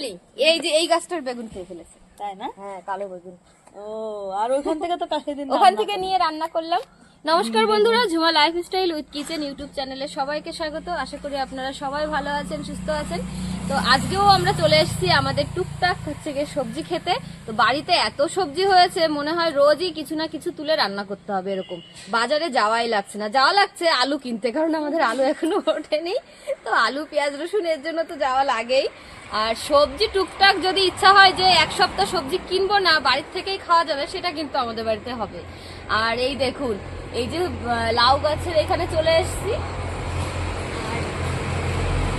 বলি এই যে এই গাছটার বেগুন খেয়ে ফেলেছে। তাই না? হ্যাঁ কালো বেগুন। ও আর ওইখান থেকে তো কাছে দিন ওখান থেকে নিয়ে রান্না করলাম। নমস্কার বন্ধুরা Jhuma lifestyle with kitchen YouTube চ্যানেলে সবাইকে স্বাগত। আশা করি আপনারা সবাই ভালো আছেন সুস্থ আছেন। তো আজকেও আমরা চলে এসেছি আমাদের টুকটাক হচ্ছে গিয়ে সবজি খেতে। তো বাড়িতে এত সবজি হয়েছে, মনে হয় রোজই কিছু না কিছু তুলে রান্না করতে হবে এরকম। বাজারে যাওয়াই লাগছে না। যাওয়া লাগছে আলু কিনতে, কারণ আমাদের আলু এখনও ওঠেনি। তো আলু, পেঁয়াজ, রসুন এর জন্য তো যাওয়া লাগেই। আর সবজি টুকটাক যদি ইচ্ছা হয় যে এক সপ্তাহ সবজি কিনবো না, বাড়ির থেকেই খাওয়া যাবে, সেটা কিন্তু আমাদের বাড়িতে হবে। আর এই দেখুন, এই যে লাউ গাছের এখানে চলে এসেছি আর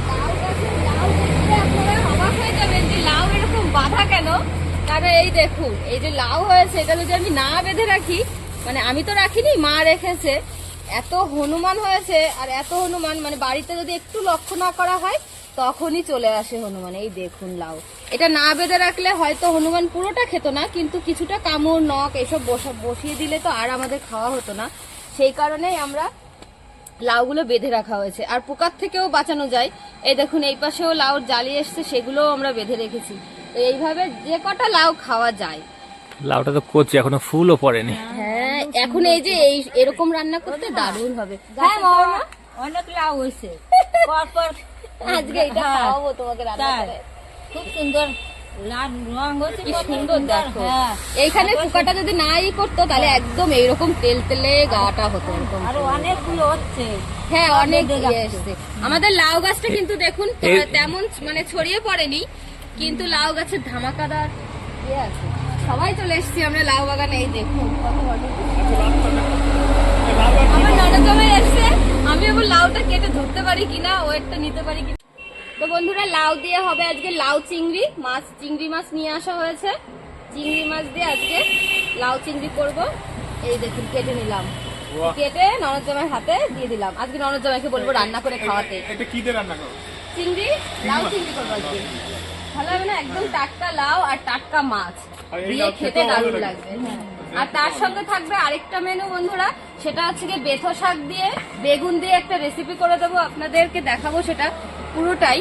লাউ গাছের লাউ দেখলে আপনারা অবাক হয়ে যাবেন যে লাউ এরকম বাঁধা কেন? কারণ এই দেখুন এই যে লাউ হয়েছে, এটা যদি আমি না বেঁধে রাখি মানে আমি তো রাখিনি, মা রেখেছে, এত হনুমান হয়েছে, আর এত হনুমান মানে বাড়িতে যদি একটু লক্ষ্য না করা হয়, তখনই চলে আসে হনুমান, এই দেখুন লাউ। এটা না বেঁধে রাখলে হয়তো হনুমান পুরোটা খেত না, কিন্তু কিছুটা কামড়, নখ, এসব বসা, বসিয়ে দিলে তো আর আমাদের খাওয়া হতো না। সেই কারণেই আমরা লাউগুলো বেঁধে রাখা হয়েছে। আর পোকার থেকেও বাঁচানো যায়। এই দেখুন, এই পাশেও লাউ জালি এসছে, সেগুলোও আমরা বেঁধে রেখেছি। তো এইভাবে যে কটা লাউ খাওয়া যায়। লাউটা তো কচি এখনও ফুলও পড়েনি। হ্যাঁ এখন এই যে এই এরকম রান্না করতে দারুণ হবে। হ্যাঁ মামা? অনেক লাউ হয়েছে। পরপর আজকে এটা হ্যাঁ, খাওয়াবো তোমাকে রান্না করে। খুব সুন্দর লাল রং হয়েছে কি কত সুন্দর দেখো। হ্যাঁ। এইখানে পোকাটা যদি নাই করতো তাহলে একদম এইরকম তেল তেলে গাটা হতো অনেকগুলো হচ্ছে। হ্যাঁ অনেক আমাদের লাউ গাছটা কিন্তু দেখুন তেমন মানে ছড়িয়ে পড়েনি। কিন্তু লাউ গাছের ধামাকাদার ইয়ে আছে। সবাই চলে এসেছি আমরা লাউ বাগানে এই দেখুন কত আমার ননদ জামাই এসছে আমি আবার লাউটা কেটে ধরতে পারি কিনা ওয়েটটা নিতে পারি কিনা। তো বন্ধুরা লাউ দিয়ে হবে আজকে লাউ চিংড়ি মাছ চিংড়ি মাছ নিয়ে আসা হয়েছে। চিংড়ি মাছ দিয়ে আজকে লাউ চিংড়ি করব। এই দেখুন কেটে নিলাম। কেটে ননদ জামাই হাতে দিয়ে দিলাম। আজকে ননদ জামাইকে বলব রান্না করে খাওয়াতে। এটা কি দিয়ে রান্না করো চিংড়ি লাউ চিংড়ি করব আজকে। ভালো হবে না? একদম টাটকা লাউ আর টাটকা মাছ। দিয়ে খেতে দারুণ লাগবে। আর তার সঙ্গে থাকবে আরেকটা মেনু বন্ধুরা সেটা হচ্ছে কি বেথো শাক দিয়ে বেগুন দিয়ে একটা রেসিপি করে দেবো আপনাদেরকে দেখাবো সেটা পুরোটাই।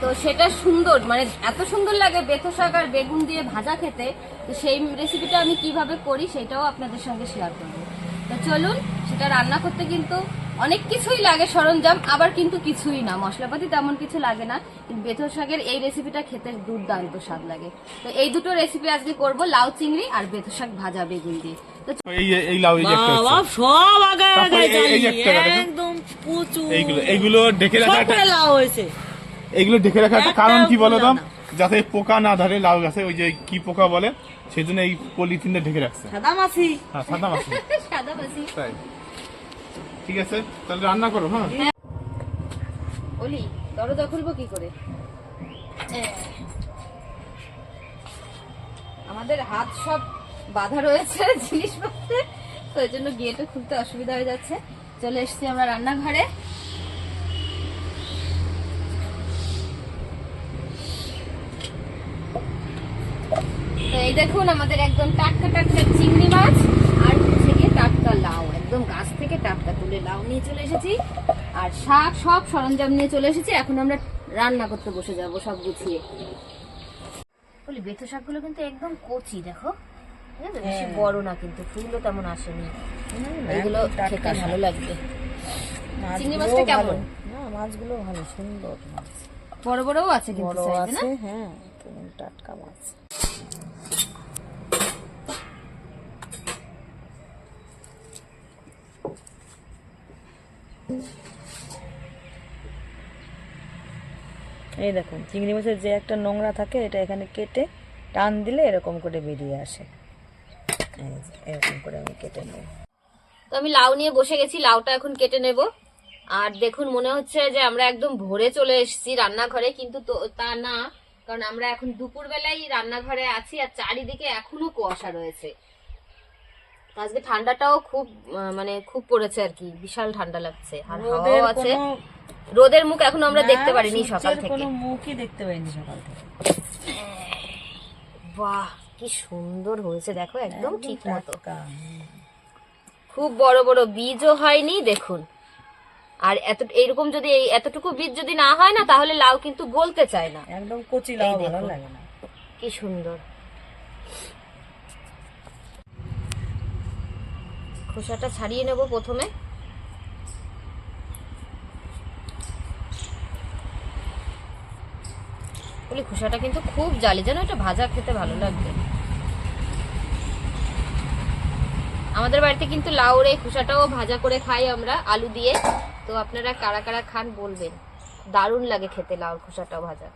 তো সেটা সুন্দর মানে এত সুন্দর লাগে বেথো শাক আর বেগুন দিয়ে ভাজা খেতে। তো সেই রেসিপিটা আমি কীভাবে করি সেটাও আপনাদের সঙ্গে শেয়ার করব। তো চলুন সেটা রান্না করতে কিন্তু অনেক কিছুই লাগে সরঞ্জাম আবার কিন্তু কিছুই না। মশলাপাতি তেমন কিছু লাগে না কিন্তু বেথো শাকের এই রেসিপিটা খেতে দুর্দান্ত স্বাদ লাগে। তো এই দুটো রেসিপি আজকে করব লাউ চিংড়ি আর বেথর শাক ভাজা বেগুন দিয়ে। এই এই লাউ এই একটা সব আগে আগে। একদম প্রচুর। এইগুলো এইগুলো ঢেকে রাখা একটা লাউ হয়েছে। এইগুলো ঢেকে রাখা একটা কারণ কি বলো তো? না। যাতে পোকা না ধরে লাউ গাছে ওই যে কি পোকা বলে সেই জন্য এই পলিথিনটা ঢেকে রাখছে। সাদা মাছি। হ্যাঁ সাদা মাছ। সাদা বাসি তাই। ঠিক আছে? তাহলে রান্না করো হ্যাঁ? ওলি, দরজা খুলবো কি করে? আমাদের হাত সব বাধা রয়েছে জিনিসপত্রে, তো এই জন্য গেটে খুলতে অসুবিধা হয়ে যাচ্ছে। চলে এসেছি আমরা রান্নাঘরে। তো এই দেখুন, আমাদের একদম টাটকা টাটকা চিংড়ি মাছ আর হচ্ছে গিয়ে টাটকা লাউ একদম গাছ থেকে টাটকা তুলে লাউ নিয়ে চলে এসেছি। আর শাক সব সরঞ্জাম নিয়ে চলে এসেছি। এখন আমরা রান্না করতে বসে যাব সব গুছিয়ে। বলি বেথো শাকগুলো কিন্তু একদম কচি দেখো। বেশি বড় না কিন্তু ফুলও তেমন আসেনি। এগুলো খেতে ভালো লাগবে। চিংড়ি মাছটা কেমন? মাছগুলো ভালো সুন্দর মাছ। বড় বড়ও আছে কিন্তু সাইজে না? হ্যাঁ টাটকা মাছ। এই দেখুন চিংড়ি মাছের যে একটা নোংরা থাকে এটা এখানে কেটে টান দিলে এরকম করে বেরিয়ে আসে। এরকম করে আমি কেটে নেব। তো আমি লাউ নিয়ে বসে গেছি লাউটা এখন কেটে নেব। আর দেখুন মনে হচ্ছে যে আমরা একদম ভোরে চলে এসেছি রান্নাঘরে কিন্তু তো না কারণ আমরা এখন দুপুর বেলায় রান্নাঘরে আছি আর চারিদিকে এখনও কুয়াশা রয়েছে। আজকে ঠান্ডাটাও খুব মানে খুব পড়েছে আর কি বিশাল ঠান্ডা লাগছে। আর হাওয়াও আছে। রোদের মুখ এখনও আমরা দেখতে পারিনি সকাল থেকে। কোনো মুখই দেখতে পাইনি সকাল থেকে। বাহ কি সুন্দর হয়েছে দেখো একদম ঠিক মতো। খুব বড় বড় বীজও হয়নি দেখুন। আর এত এইরকম যদি এই এতটুকু বীজ যদি না হয় না তাহলে লাউ কিন্তু গলতে চায় না। একদম কচি লাউ ভালো লাগে না। কি সুন্দর। খোসাটা ছাড়িয়ে নেব প্রথমে। বলি খোসাটা কিন্তু খুব জালি, যেন এটা ভাজা খেতে ভালো লাগবে। আমাদের বাড়িতে কিন্তু লাউর এই খোসাটাও ভাজা করে খাই আমরা, আলু দিয়ে। তো আপনারা কারা কারা খান বলবেন। দারুণ লাগে খেতে লাউর খোসাটাও ভাজা।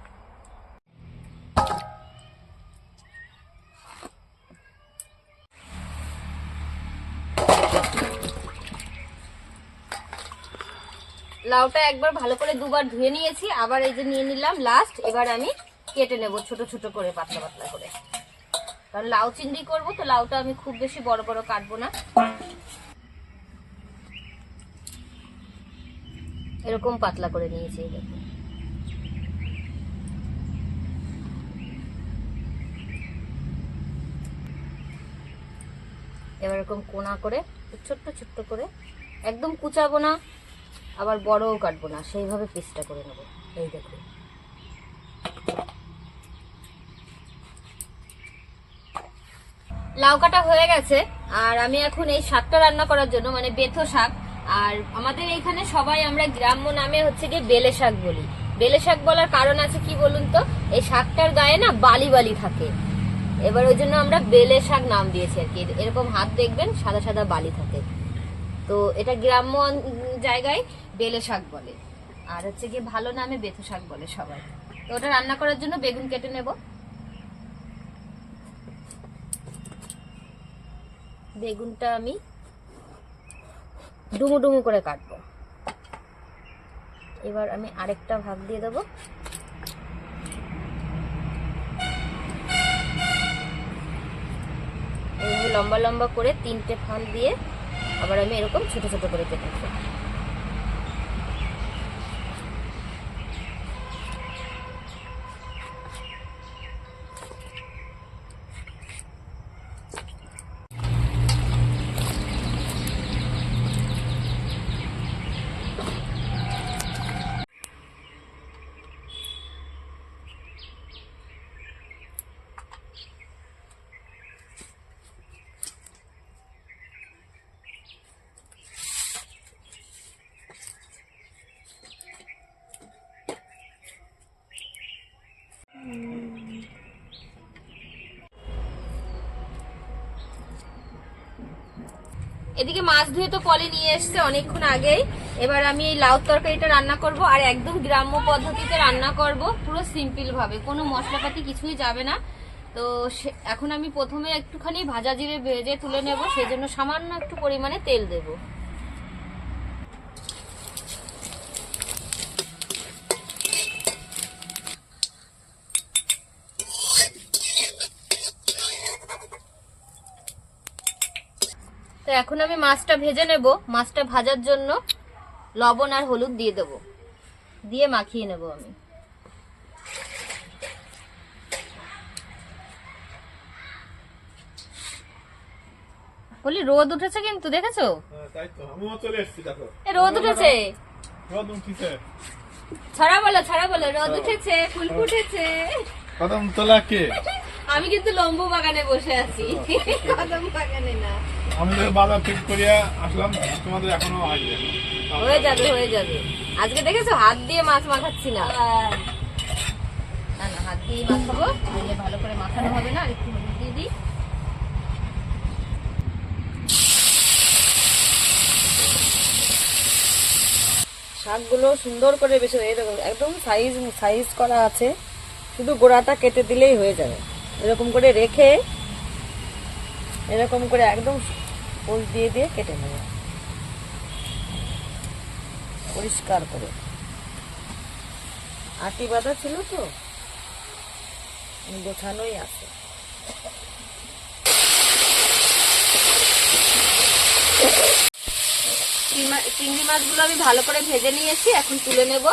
লাউটা একবার ভালো করে দুবার ধুয়ে নিয়েছি, আবার এই যে নিয়ে নিলাম লাস্ট এবার আমি কেটে নেব ছোট ছোট করে, পাতলা পাতলা করে। কারণ লাউ চিংড়ি করব তো লাউটা আমি খুব বেশি বড় বড় কাটবো না। এরকম পাতলা করে নিয়েছি দেখুন। এবার এরকম কোনা করে, ছোট্ট ছোট্ট করে, একদম কুচাবো না। আবার বড়ও কাটবো না, সেইভাবে পিসটা করে নেব। এই দেখুন লাউ কাটা হয়ে গেছে, আর আমি এখন এই শাকটা রান্না করার জন্য মানে বেথো শাক, আর আমাদের এখানে সবাই আমরা গ্রাম্য নামে হচ্ছে গিয়ে বেলে শাক বলি। বেলে শাক বলার কারণ আছে কি বলুন তো? এই শাকটার গায়ে না বালি বালি থাকে। এবার ওই জন্য আমরা বেলে শাক নাম দিয়েছি আর কি। এরকম হাত দেখবেন, সাদা সাদা বালি থাকে। তো এটা গ্রাম্য জায়গায় বেলে শাক বলে। আর হচ্ছে গিয়ে ভালো নামে বেথো শাক বলে সবাই। তো ওটা রান্না করার জন্য বেগুন কেটে নেব। বেগুনটা আমি ডুমু ডুমু করে কাটবো। এবার আমি আরেকটা ভাগ দিয়ে দেবো। লম্বা লম্বা করে তিনটে ফাল দিয়ে আবার আমি এরকম ছোট ছোট করে কেটে এদিকে মাছ ধুয়ে তো কলে নিয়ে এসছে অনেকক্ষণ আগেই। এবার আমি এই লাউ তরকারিটা রান্না করব আর একদম গ্রাম্য পদ্ধতিতে রান্না করব, পুরো সিম্পল ভাবে। কোনো মশলাপাতি কিছুই যাবে না। তো এখন আমি প্রথমে একটুখানি ভাজা জিরে ভেজে তুলে নেব, সেজন্য সামান্য একটু পরিমাণে তেল দেব। এখন আমি মাছটা ভেজে নেব। মাছটা ভাজার জন্য লবণ আর হলুদ দিয়ে দেব। দিয়ে মাখিয়ে নেব আমি। বলি রোদ উঠেছে কিন্তু দেখেছ? হ্যাঁ, তাই তো আমিও চলে এসেছি দেখো। এ রোদ উঠেছে? রোদ উঠিছে। ছড়া বলো ছড়া বলো রোদ উঠেছে ফুল ফুটেছে কদম তোলা কে? আমি কিন্তু লম্বু বাগানে বসে আছি। কদম বাগানে না। আমাদের বাজার ঠিক করিয়া আসলাম তোমাদের এখনও আসবে হয়ে যাবে হয়ে যাবে। আজকে দেখেছ হাত দিয়ে মাছ মাখাচ্ছি না। না না হাত দিয়ে মাখাবো ভালো করে মাখানো হবে না আর একটু হলুদ দিয়ে দিই। শাকগুলো সুন্দর করে বেশি এই দেখো একদম সাইজ সাইজ করা আছে। শুধু গোড়াটা কেটে দিলেই হয়ে যাবে। এরকম করে রেখে এরকম করে একদম ফুল দিয়ে দিয়ে কেটে নেবে। পরিষ্কার করে। আটি বাঁধা ছিল তো? গোছানোই আছে। চিংড়ি- চিংড়ি মাছগুলো আমি ভালো করে ভেজে নিয়েছি, এখন তুলে নেব।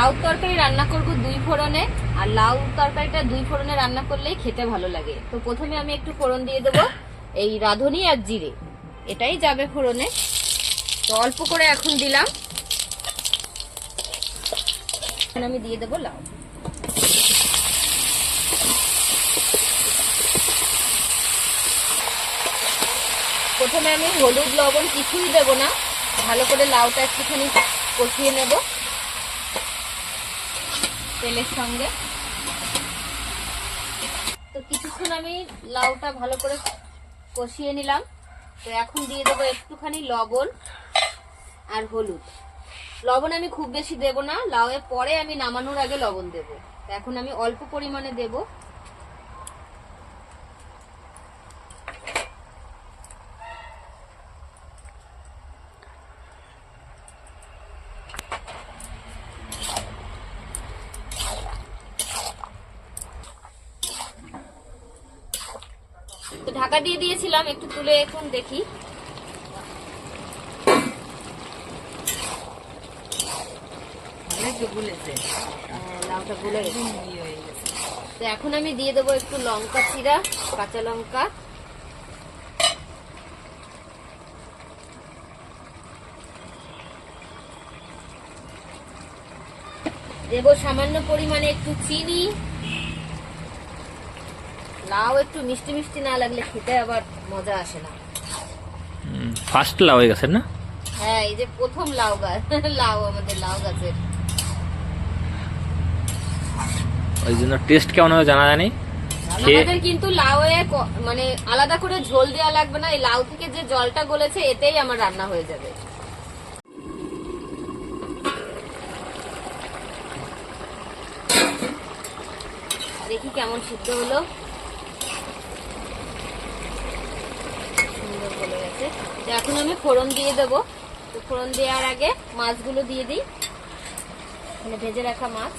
লাউ তরকারি রান্না করব দুই ফোড়নে, আর লাউ তরকারিটা দুই ফোড়নে রান্না করলেই খেতে ভালো লাগে। তো প্রথমে আমি একটু ফোড়ন দিয়ে দেবো, এই রাঁধুনি আর জিরে। এটাই যাবে ফোড়নে। তো অল্প করে এখন দিলাম। এখন আমি দিয়ে দেবো লাউ। প্রথমে আমি হলুদ, লবণ কিছুই দেব না। ভালো করে লাউটা একটুখানি কষিয়ে নেব। তেলের সঙ্গে। তো কিছুক্ষণ আমি লাউটা ভালো করে কষিয়ে নিলাম। তো এখন দিয়ে দেবো একটুখানি লবণ আর হলুদ। লবণ আমি খুব বেশি দেব না, লাউয়ের পরে আমি নামানোর আগে লবণ দেব। এখন আমি অল্প পরিমাণে দেব তো ঢাকা দিয়ে দিয়েছিলাম একটু তুলে এখন দেখি। লাউটা গলে হয়ে তো এখন আমি দিয়ে দেবো একটু লঙ্কা চিরা কাঁচা লঙ্কা। দেবো সামান্য পরিমাণে একটু চিনি। লাউ একটু মিষ্টি মিষ্টি না লাগলে খেতে আবার মজা আসে না। ফার্স্ট লাউ গেছে না? হ্যাঁ এই যে প্রথম লাউ গাছ লাউ আমাদের লাউ গাছের। ওই জন্য টেস্ট কেমন হবে জানা জানি? আমাদের কিন্তু লাউয়ে মানে আলাদা করে ঝোল দেওয়া লাগবে না এই লাউ থেকে যে জলটা গলেছে এতেই আমার রান্না হয়ে যাবে। দেখি কেমন সিদ্ধ হলো সুন্দর গলে গেছে তো এখন আমি ফোড়ন দিয়ে দেবো। ফোড়ন দেওয়ার আগে মাছগুলো দিয়ে দিই। মানে ভেজে রাখা মাছ।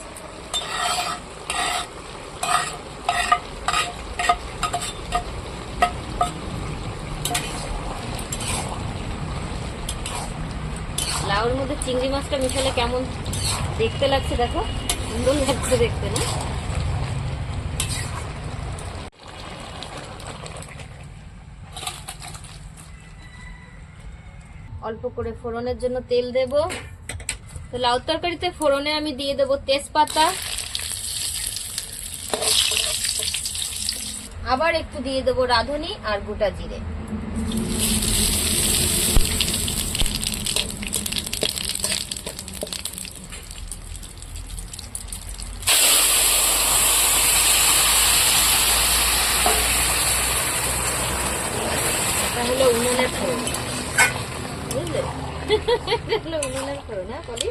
লাউর মধ্যে চিংড়ি মাছটা মিশালে কেমন দেখতে লাগছে দেখো? সুন্দর লাগছে দেখতে, না? অল্প করে ফোড়নের জন্য তেল দেব। তো লাউ তরকারিতে ফোড়নে আমি দিয়ে দেব তেজপাতা। আবার একটু দিয়ে দেব রাঁধুনি আর গোটা জিরে এটা হলো উনুনের ফোড়ন বুঝলে এটা হলো উনুনের ফোড়ন হ্যাঁ বলি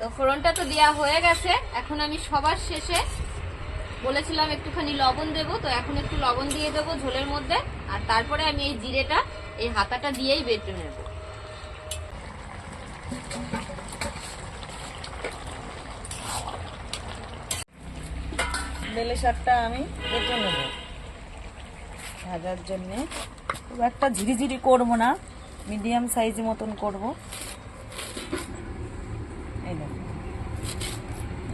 তো ফোড়নটা তো দেওয়া হয়ে গেছে। এখন আমি সবার শেষে বলেছিলাম একটুখানি লবণ দেবো, তো এখন একটু লবণ দিয়ে দেবো ঝোলের মধ্যে। আর তারপরে আমি এই জিরেটা, এই হাতাটা দিয়েই বেটে নেব। বেলে শাকটা আমি বেটে নেব। ভাজার জন্যে। খুব একটা ঝিরিঝিরি করব না। মিডিয়াম সাইজ মতন করব এই দেখো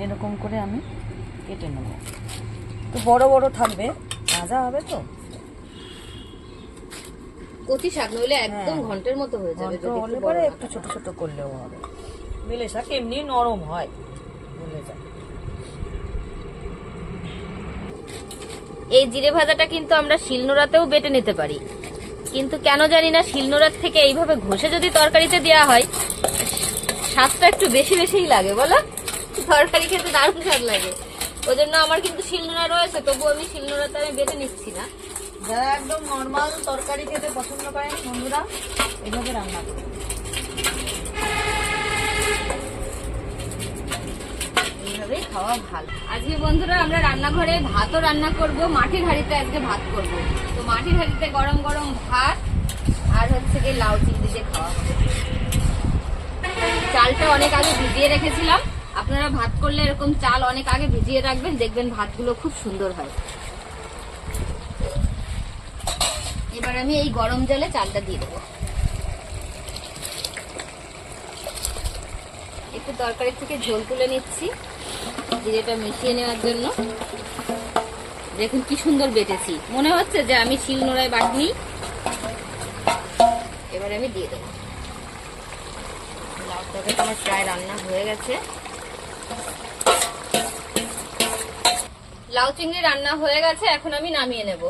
এরকম করে আমি কেটে নেব। তো বড় বড় থাকবে। ভাজা হবে তো? কচি শাক নইলে একদম হ্যাঁ। ঘন্টের মতো হয়ে যাবে যদি হলে পরে একটু ছোট ছোট করলেও হবে। বেলে শাক এমনি নরম হয়। বলে যায়। এই জিরে ভাজাটা কিন্তু আমরা শিলনোড়াতেও বেটে নিতে পারি। কিন্তু কেন জানি না শিলনোড়ার থেকে এইভাবে ঘষে যদি তরকারিতে দেওয়া হয় স্বাদটা একটু বেশি বেশিই লাগে বলো? তরকারি খেতে দারুণ স্বাদ লাগে। ওই জন্য আমার কিন্তু শিলনোড়া রয়েছে তবু আমি শিলনোড়াতে আমি বেটে নিচ্ছি না। যারা একদম নর্মাল তরকারি খেতে পছন্দ করেন বন্ধুরা এভাবে রান্না করুন। এইভাবেই খাওয়া ভালো। আজকে বন্ধুরা আমরা রান্নাঘরে ভাতও রান্না করব মাটির হাঁড়িতে আজকে ভাত করব। তো মাটির হাঁড়িতে গরম গরম ভাত আর হচ্ছে গিয়ে লাউ চিংড়ি দিয়ে খাওয়া হবে। চালটা অনেক আগে ভিজিয়ে রেখেছিলাম আপনারা ভাত করলে এরকম চাল অনেক আগে ভিজিয়ে রাখবেন, দেখবেন ভাতগুলো খুব সুন্দর হয়। এবার আমি এই গরম জলে চালটা দিয়ে দেবো। একটু তরকারি থেকে ঝোল তুলে নিচ্ছি, জিরেটা মিশিয়ে নেওয়ার জন্য। দেখুন কি সুন্দর বেটেছি। মনে হচ্ছে যে আমি শিল নোড়ায় বাটনি। এবারে আমি দিয়ে দেবো। লাউ তরকারিটা আমার প্রায় রান্না হয়ে গেছে। লাউ চিংড়ি রান্না হয়ে গেছে, এখন আমি নামিয়ে নেব।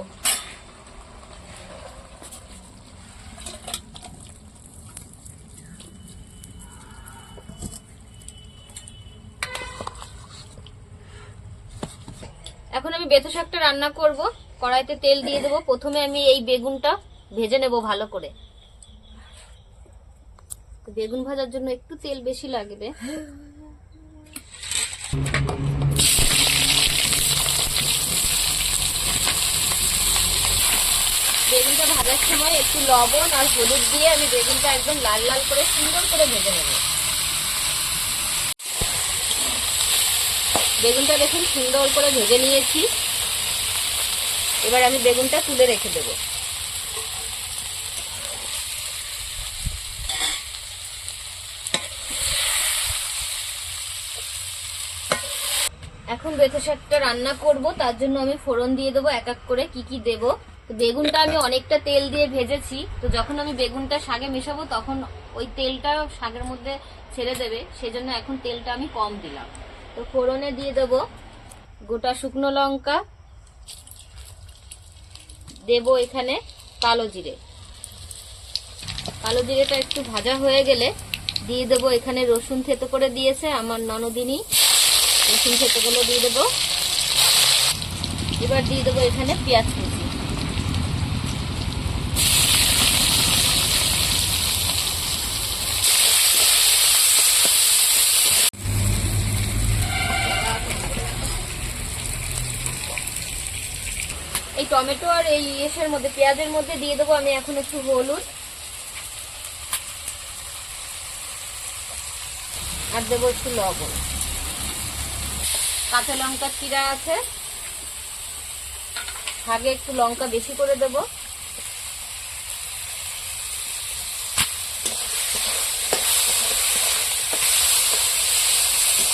এখন আমি বেথ শাকটা রান্না করব। কড়াইতে তেল দিয়ে দেবো। প্রথমে আমি এই বেগুনটা ভেজে নেব ভালো করে। বেগুন ভাজার জন্য একটু তেল বেশি লাগবে বেগুনটা ভাজার সময় একটু লবণ আর হলুদ দিয়ে আমি বেগুনটা একদম লাল লাল করে সুন্দর করে ভেজে নেব। বেগুনটা দেখুন সুন্দর করে ভেজে নিয়েছি। এবার আমি বেগুনটা তুলে রেখে দেবো। এখন বেথে শাকটা রান্না করব, তার জন্য আমি ফোড়ন দিয়ে দেবো, এক এক করে কি কি দেব। তো বেগুনটা আমি অনেকটা তেল দিয়ে ভেজেছি। তো যখন আমি বেগুনটা শাকে মেশাবো, তখন ওই তেলটা শাকের মধ্যে ছেড়ে দেবে। সেজন্য এখন তেলটা আমি কম দিলাম। তো ফোড়নে দিয়ে দেব গোটা শুকনো লঙ্কা। দেব এখানে কালো জিরে। কালো জিরেটা একটু ভাজা হয়ে গেলে দিয়ে দেবো এখানে রসুন থেতো করে দিয়েছে আমার ননদিনী। রসুন থেতো করে দিয়ে দেবো। এবার দিয়ে দেবো এখানে পেঁয়াজ কুচি এই টমেটো আর এই ইয়েসের মধ্যে, পেঁয়াজের মধ্যে দিয়ে দেবো। আমি এখন একটু হলুদ। আর দেবো একটু লবণ। কাঁচা লঙ্কা চিরা আছে। আগে একটু লঙ্কা বেশি করে দেব।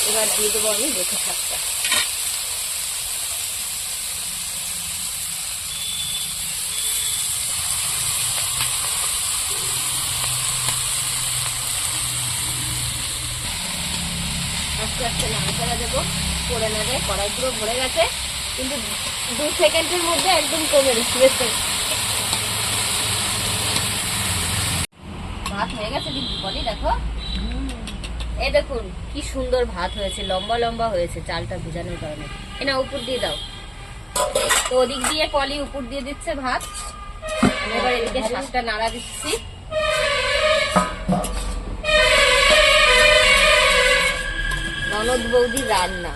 এবার দিয়ে দেবো আমি দেখে থাকতে। নাড়াচাড়া দেবো করে নেবে, কড়াই পুরো ভরে গেছে। কিন্তু দু সেকেন্ডের মধ্যে একদম কমে গেছে ভাত হয়ে গেছে কিন্তু বলি, দেখো। এই দেখুন, কি সুন্দর ভাত হয়েছে, লম্বা লম্বা হয়েছে চালটা ভিজানোর কারণে। এনা উপর দিয়ে দাও। তো ওদিক দিয়ে পলি উপর দিয়ে দিচ্ছে ভাত। এবার এদিকে শাকটা নাড়া দিচ্ছি। ননদ বৌদি রান্না।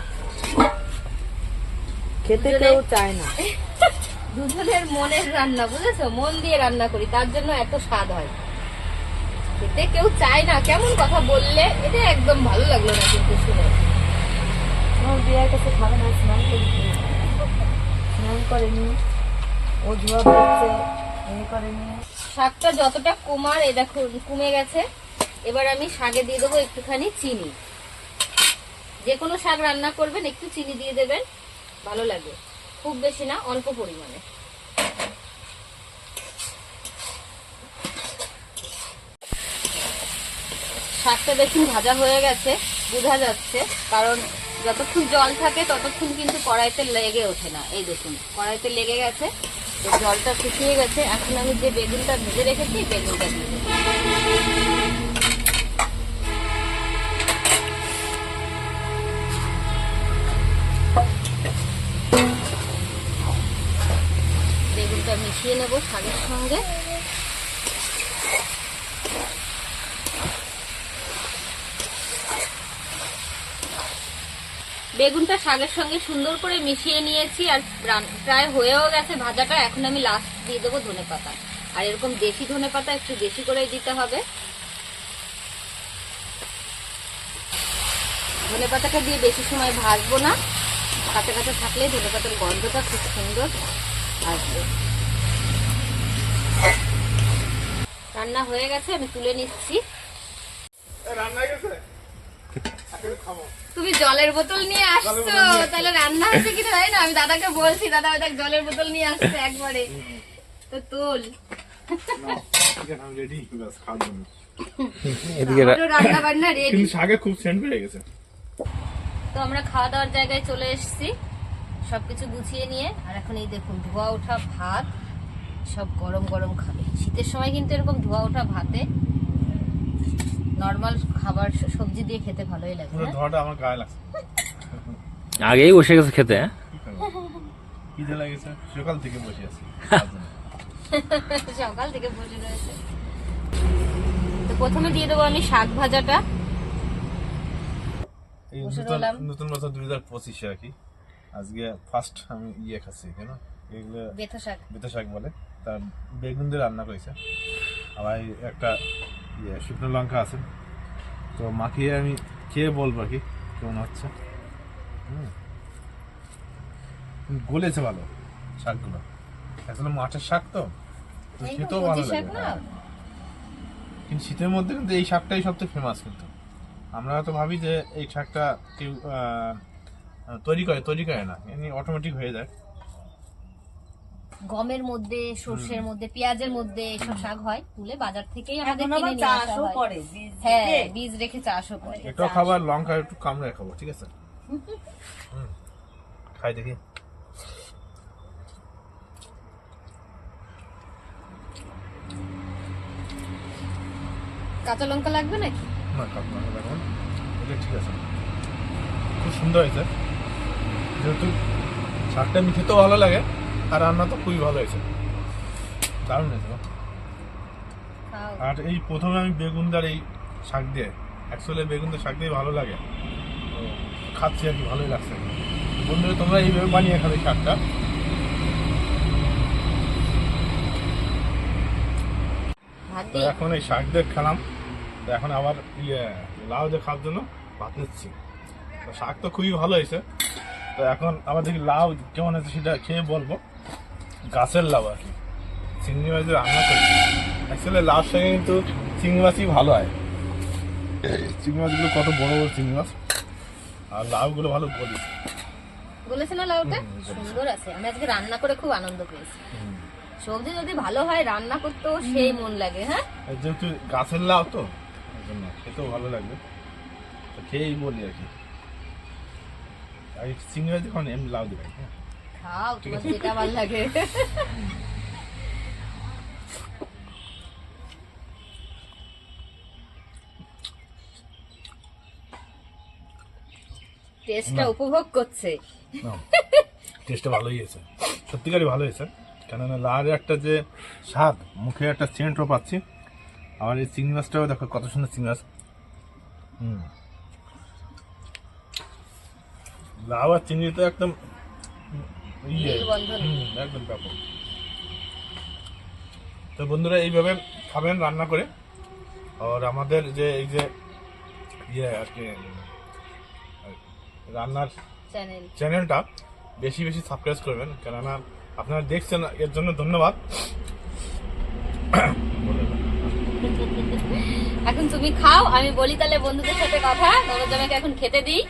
খেতে কেউ চায় না। দুজনের মনের রান্না বুঝেছ? মন দিয়ে রান্না করি তার জন্য এত স্বাদ হয়। খেতে কেউ চায় না কেমন কথা বললে? এটা একদম ভালো লাগল না কিন্তু শুনে। বিয়ের কাছে খাবে না স্নান করেনি স্নান করেনি ও ধোয়া করছে করেনি শাকটা যতটা কমার এ দেখো কমে গেছে। এবার আমি শাকে দিয়ে দেবো একটুখানি চিনি। যে কোনো শাক রান্না করবেন, একটু চিনি দিয়ে দেবেন, ভালো লাগে। খুব বেশি না, অল্প পরিমাণে। শাকটা দেখুন ভাজা হয়ে গেছে, বোঝা যাচ্ছে, কারণ যতক্ষণ জল থাকে, ততক্ষণ কিন্তু কড়াইতে লেগে ওঠে না। এই দেখুন, কড়াইতে লেগে গেছে জলটা শুকিয়ে গেছে। এখন আমি যে বেগুনটা ভেজে রেখেছি বেগুনটা দিয়ে মিশিয়ে নেব শাকের সঙ্গে। বেগুনটা শাকের সঙ্গে সুন্দর করে মিশিয়ে নিয়েছি আর প্রায় হয়েও গেছে ভাজাটা, এখন আমি লাস্ট দিয়ে দেবো ধনে পাতা। আর এরকম দেশি ধনে পাতা একটু বেশি করেই দিতে হবে। ধনে পাতাটা দিয়ে বেশি সময় ভাজবো না। কাঁচা কাঁচা থাকলে ধনে পাতার গন্ধটা খুব সুন্দর আসবে। রান্না হয়ে গেছে আমি তুলে নিচ্ছি। তুমি জলের বোতল নিয়ে আসছো তাহলে রান্না হচ্ছে কিনা জানি না আমি দাদাকে বলছি দাদা ওই দেখ জলের বোতল নিয়ে আসছে একবারে। তো তোল। ঠিক আছে আমি রেডি ব্যাস খাওয়ার জন্য। এদিকে রা- আমারও রান্না বান্না রেডি শাকে খুব সেন্ট বেড়ে গেছে। তো আমরা খাওয়া দাওয়ার জায়গায় চলে এসেছি সবকিছু গুছিয়ে নিয়ে। আর এখন এই দেখুন ধোয়া ওঠা ভাত। সব গরম গরম খাবে। শীতের সময় কিন্তু এরকম ধোয়া ওঠা ভাতে নর্মাল খাবার সবজি দিয়ে খেতে ভালোই লাগে পুরো হ্যাঁ? ধোয়াটা আমার গায়ে লাগছে। আগেই বসে গেছে খেতে হ্যাঁ? খিদে লাগেছে? সকাল থেকে বসে আছি। সকাল থেকে বসে রয়েছে। তো প্রথমে দিয়ে দেবো আমি শাক ভাজাটা। নতুন নতুন বছর দুই হাজার পঁচিশে আর কি। আজকে ফার্স্ট আমি ইয়ে খাচ্ছি কেন? এগুলো বেথা শাক। বেতা শাক বলে। তার বেগুন দিয়ে রান্না করেছে। আবার একটা ইয়ে শুকনো লঙ্কা আছে। তো মাখিয়ে আমি খেয়ে বলব কি কেমন হচ্ছে। হুম। গলেছে ভালো শাকগুলো। আসলে মাছের শাক তো। খেতেও ভালো লাগে। কিন্তু শীতের মধ্যে কিন্তু এই শাকটাই সবচেয়ে ফেমাস কিন্তু। আমরা তো ভাবি যে এই শাকটা কেউ তৈরি করে তৈরি করে না। এমনি অটোমেটিক হয়ে যায়। গমের মধ্যে সর্ষের মধ্যে পেঁয়াজের মধ্যে এসব শাক হয় তুলে বাজার থেকেই আমাদের কিনে নিয়ে আসা হয়। বীজ হ্যাঁ বীজ রেখে চাষও করে। এটা খাবার লঙ্কা একটু কামড়ে খাব ঠিক আছে? খাই দেখি। কাঁচা লঙ্কা লাগবে নাকি? না কাপ লঙ্কা দেখুন এটা ঠিক আছে। খুব সুন্দর হয়েছে। যেহেতু শাকটা আমি খেতেও ভালো লাগে আর রান্না তো খুবই ভালো হয়েছে। দারুণ হয়েছে। আর এই প্রথমে আমি বেগুন দার এই শাক দিয়ে অ্যাকচুয়ালি বেগুন দিয়ে শাক দিয়ে ভালো লাগে। তো খাচ্ছি আর কি ভালোই লাগছে। বন্ধুরা তোমরা এইভাবে বানিয়ে খাবে শাকটা। তো এখন এই শাক দিয়ে খেলাম। তো এখন আবার ইয়ে লাউ দিয়ে খাওয়ার জন্য ভাত নিচ্ছি। তো শাক তো খুবই ভালো হয়েছে। তো এখন আবার দেখি লাউ কেমন হয়েছে সেটা খেয়ে বলব। গাছের লাউ আর কি। চিংড়ি মাছ রান্না করি অ্যাকচুয়ালি লাউ সঙ্গে কিন্তু চিংড়ি মাছই ভালো হয়। চিংড়ি মাছগুলো কত বড় বড় চিংড়ি মাছ আর লাউগুলো ভালো বলি বলেছে না লাউটা? সুন্দর আছে। আমি আজকে রান্না করে খুব আনন্দ পেয়েছি। সবজি যদি ভালো হয় রান্না করতেও সেই মন লাগে হ্যাঁ? যেহেতু গাছের লাউ তো খেতেও ভালো লাগবে। তো খেয়েই বলি আর কি। আর চিংড়ি মাছ এখন এমনি লাউ দেবে হ্যাঁ? খাও তোমার যেটা ভালো লাগে। টেস্টটা উপভোগ করছে। টেস্টটা ভালোই হয়েছে। সত্যিকারই ভালো হয়েছে। কেননা লাউয়ের একটা যে স্বাদ মুখে একটা সেন্টও পাচ্ছি। আবার এই চিংড়ি মাছটাও দেখো কত সুন্দর চিংড়ি মাছ। হুম। লাউ আর চিংড়ি তো একদম একদম ব্যাপক তো বন্ধুরা এইভাবে খাবেন রান্না করে। আর আমাদের যে এই যে ইয়ে আর কি রান্নার চ্যানেলটা বেশি বেশি সাবস্ক্রাইব করবেন। কেননা আপনারা দেখছেন এর জন্য ধন্যবাদ। এখন তুমি খাও আমি বলি তাহলে বন্ধুদের সাথে কথা। নরজামাকে এখন খেতে দিই।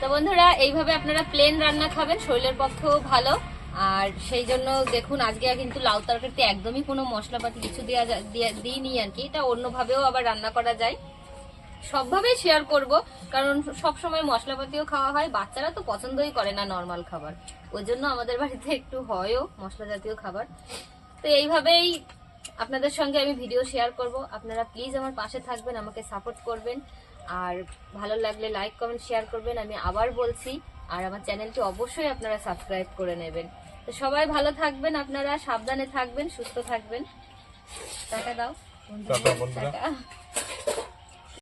তো বন্ধুরা, এইভাবে আপনারা প্লেন রান্না খাবেন, শরীরের পক্ষেও ভালো। আর সেই জন্য দেখুন, আজকে কিন্তু লাউ তরকারিতে একদমই কোনো মশলাপাতি কিছু দেওয়া দিইনি আর কি। এটা অন্যভাবেও আবার রান্না করা যায়। সবভাবেই শেয়ার করব, কারণ সব সময় মশলাপাতিও খাওয়া হয়। বাচ্চারা তো পছন্দই করে না নর্মাল খাবার। ওই জন্য আমাদের বাড়িতে একটু হয়ও মশলা জাতীয় খাবার। তো এইভাবেই আপনাদের সঙ্গে আমি ভিডিও শেয়ার করব। আপনারা প্লিজ আমার পাশে থাকবেন, আমাকে সাপোর্ট করবেন। আর ভালো লাগলে লাইক কমেন্ট শেয়ার করবেন। আমি আবার বলছি আর আমার চ্যানেলটি অবশ্যই আপনারা সাবস্ক্রাইব করে নেবেন। তো সবাই ভালো থাকবেন আপনারা সাবধানে থাকবেন সুস্থ থাকবেন। টাকা দাও। টাকা